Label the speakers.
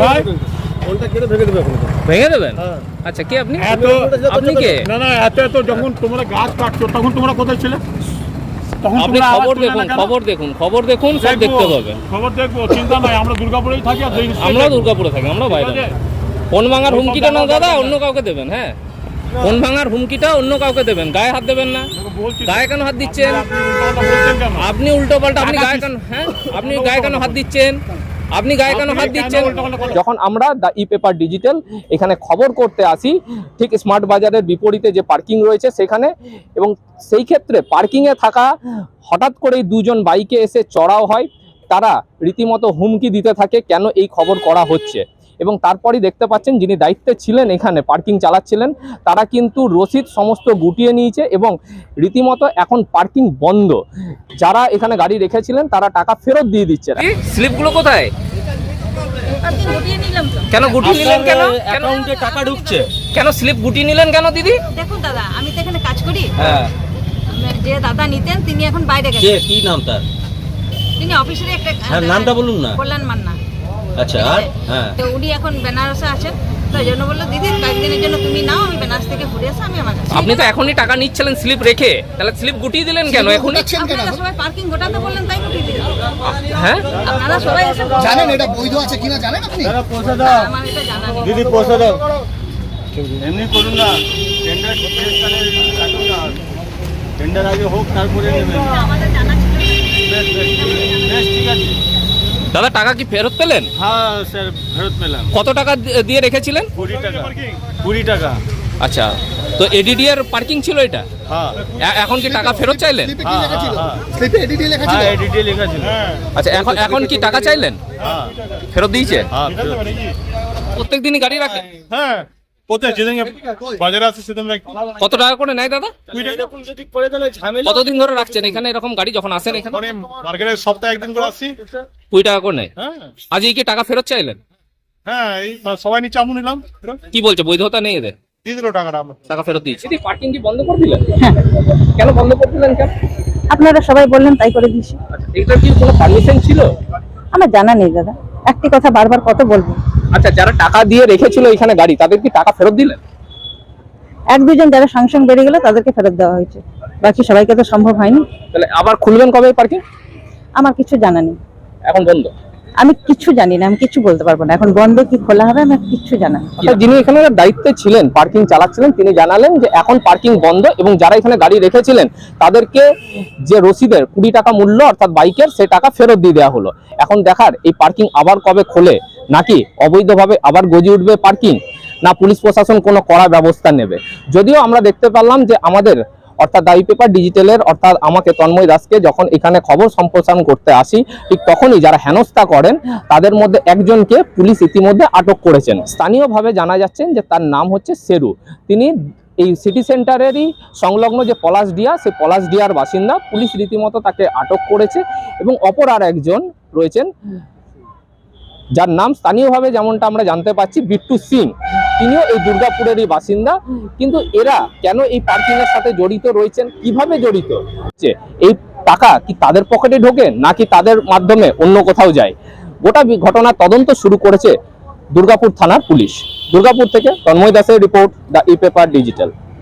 Speaker 1: ভাই
Speaker 2: ভেঙে
Speaker 3: দেবেন? আচ্ছা কে আপনি?
Speaker 1: এত
Speaker 3: আপনি কে?
Speaker 1: না না এত এত যখন তোমরা গাছ কাটছো তখন তোমরা কোথায় ছিলে?
Speaker 3: আপনি খবর দেখুন খবর দেখুন খবর দেখুন সব দেখতে পাবেন
Speaker 1: খবর দেখব চিন্তা নাই আমরা দুর্গাপুরেই থাকি আর
Speaker 3: আমরা দুর্গাপুরে থাকি আমরা বাইরে। ফোন ভাঙার হুমকিটা না দাদা অন্য কাউকে দেবেন হ্যাঁ? ফোন ভাঙার হুমকিটা অন্য কাউকে দেবেন গায়ে হাত দেবেন না। গায়ে কেন হাত দিচ্ছেন?
Speaker 1: আপনি
Speaker 3: উল্টো পাল্টা আপনি গায়ে কেন হ্যাঁ? আপনি গায়ে কেন হাত দিচ্ছেন? আপনি গায়ে কেন হাত দিচ্ছেন?
Speaker 4: যখন আমরা দ্য ই পেপার ডিজিটাল এখানে খবর করতে আসি ঠিক স্মার্ট বাজারের বিপরীতে যে পার্কিং রয়েছে সেখানে এবং সেই ক্ষেত্রে পার্কিংয়ে থাকা হঠাৎ করেই দুজন বাইকে এসে চড়াও হয়। তারা রীতিমতো হুমকি দিতে থাকে কেন এই খবর করা হচ্ছে? এবং তারপরই দেখতে পাচ্ছেন যিনি দায়িত্বে ছিলেন এখানে পার্কিং চালাচ্ছিলেন তারা কিন্তু রসিদ সমস্ত গুটিয়ে নিয়েছে এবং রীতিমতো এখন পার্কিং বন্ধ। যারা এখানে গাড়ি রেখেছিলেন তারা টাকা ফেরত দিয়ে দিচ্ছে।
Speaker 3: স্লিপগুলো কোথায়? কেন গুটি নিলেন কেন?
Speaker 2: অ্যাকাউন্টে টাকা ঢুকছে।
Speaker 3: কেন স্লিপ গুটি নিলেন কেন দিদি?
Speaker 5: দেখুন দাদা আমি তো এখানে কাজ করি।
Speaker 2: হ্যাঁ।
Speaker 5: যে দাদা নিতেন তিনি এখন বাইরে
Speaker 2: কে?
Speaker 5: গেছেন।
Speaker 2: কি নাম তার?
Speaker 5: তিনি অফিসের একটা
Speaker 2: হ্যাঁ, নামটা বলুন না।
Speaker 5: কল্যাণ মান্না।
Speaker 2: আচ্ছা আর? হ্যাঁ।
Speaker 5: তো উনি এখন বেনারসে আছেন তাই জন্য বলল দিদি কয়েকদিনের জন্য তুমি নাও আমি বেনারস থেকে ঘুরে এসে আমি আমার কাছে
Speaker 3: আপনি তো এখনই টাকা নিচ্ছিলেন স্লিপ রেখে তাহলে স্লিপ গুটিয়ে দিলেন কেন এখনই?
Speaker 5: আপনারা সবাই পার্কিং গোটাতে বললেন তাই গুটিয়ে
Speaker 3: হ্যাঁ?
Speaker 5: আপনারা সবাই এসে
Speaker 6: জানেন এটা বৈধ আছে কিনা জানেন আপনি?
Speaker 5: আমার এটা জানা নেই।
Speaker 1: দিদি পয়সা দাও। এমনি করুন না। টেন্ডার শেষ তাহলে কাটুন না। টেন্ডার আগে হোক তারপরে নেবেন।
Speaker 5: আমাদের জানা ছিল
Speaker 1: বেশ বেশ বেশ ঠিক আছে।
Speaker 3: দাদা টাকা কি ফেরত পেলেন?
Speaker 1: হ্যাঁ স্যার ফেরত পেলাম।
Speaker 3: কত টাকা দিয়ে রেখেছিলেন?
Speaker 1: কুড়ি টাকা। কুড়ি টাকা।
Speaker 3: আচ্ছা তো এডিডি এর পার্কিং ছিল এটা?
Speaker 1: হ্যাঁ।
Speaker 3: এখন কি টাকা ফেরত চাইলেন?
Speaker 1: হ্যাঁ,
Speaker 6: লেখা ছিল? স্লিপে এডিডি লেখা ছিল?
Speaker 1: এডিটে লেখা ছিল।
Speaker 3: আচ্ছা এখন এখন কি টাকা চাইলেন?
Speaker 1: হ্যাঁ।
Speaker 3: ফেরত দিয়েছে?
Speaker 1: হ্যাঁ
Speaker 3: প্রত্যেক দিনই গাড়ি রাখে?
Speaker 1: হ্যাঁ। কোথায় যেদিন বাজারে আসে সেদিন
Speaker 3: কত টাকা করে নেয় দাদা? কতদিন ধরে রাখছেন? এখানে এরকম গাড়ি যখন আসেন এখানে?
Speaker 1: মানে মার্কেটে সপ্তাহে একদিন করে আসি।
Speaker 3: কুড়ি টাকা করে নেয়?
Speaker 1: হ্যাঁ।
Speaker 3: আজ কি টাকা ফেরত চাইলেন?
Speaker 1: হ্যাঁ এই সবাই নিচে আমু নিলাম।
Speaker 3: কি বলছে বৈধতা নেই এদের?
Speaker 1: দিয়ে দিল টাকাটা আমার।
Speaker 3: টাকা ফেরত দিয়েছে। পার্কিং কি বন্ধ করে দিলেন? কেন বন্ধ করে দিলেন কেন?
Speaker 7: আপনারা সবাই বললেন তাই করে দিয়েছি।
Speaker 3: আচ্ছা এটা কি কোনো পারমিশন ছিল?
Speaker 7: আমার জানা নেই দাদা। একটি কথা বারবার কত বলব?
Speaker 4: আচ্ছা যারা টাকা দিয়ে রেখেছিল এখানে গাড়ি তাদের কি টাকা ফেরত দিলেন?
Speaker 7: এক দুজন যারা সঙ্গে বেরিয়ে গেল তাদেরকে ফেরত দেওয়া হয়েছে। বাকি সবাইকে তো সম্ভব হয়নি।
Speaker 4: তাহলে আবার খুলবেন কবে পার্কিং?
Speaker 7: আমার কিছু জানা নেই।
Speaker 4: এখন বন্ধ?
Speaker 7: আমি কিছু জানি না আমি কিছু বলতে পারব না। এখন বন্ধ কি খোলা হবে আমার কিচ্ছু জানা
Speaker 4: অর্থাৎ যিনি এখানে দায়িত্বে ছিলেন পার্কিং চালাচ্ছিলেন তিনি জানালেন যে এখন পার্কিং বন্ধ এবং যারা এখানে গাড়ি রেখেছিলেন তাদেরকে যে রসিদের কুড়ি টাকা মূল্য অর্থাৎ বাইকের সে টাকা ফেরত দিয়ে দেওয়া হলো। এখন দেখার এই পার্কিং আবার কবে খোলে? নাকি অবৈধভাবে আবার গজি উঠবে পার্কিং না পুলিশ প্রশাসন কোনো কড়া ব্যবস্থা নেবে? যদিও আমরা দেখতে পেলাম যে আমাদের অর্থাৎ দাবি পেপার ডিজিটালের, অর্থাৎ আমাকে তন্ময় দাসকে যখন এখানে খবর সম্প্রসারণ করতে আসি, ঠিক তখনই যারা হেনস্থা করেন, তাদের মধ্যে একজনকে পুলিশ ইতিমধ্যে আটক করেছেন। স্থানীয়ভাবে জানা যাচ্ছেন যে তার নাম হচ্ছে সেরু। তিনি এই সিটি সেন্টারেরই সংলগ্ন যে পলাশ পলাশডিয়া সেই পলাশডিয়ার বাসিন্দা, পুলিশ রীতিমতো তাকে আটক করেছে এবং অপর আর একজন রয়েছেন যার নাম স্থানীয়ভাবে যেমনটা আমরা জানতে পাচ্ছি, বিট্টু সিং। তিনিও এই দুর্গাপুরেরই বাসিন্দা। কিন্তু এরা কেন এই পার্কিং এর সাথে জড়িত রয়েছেন? কীভাবে জড়িত? যে এই টাকা কি তাদের পকেটে ঢোকে, নাকি তাদের মাধ্যমে অন্য কোথাও যায়? গোটা ঘটনার তদন্ত শুরু করেছে দুর্গাপুর থানার পুলিশ। দুর্গাপুর থেকে তন্ময় দাসের report, the E paper digital.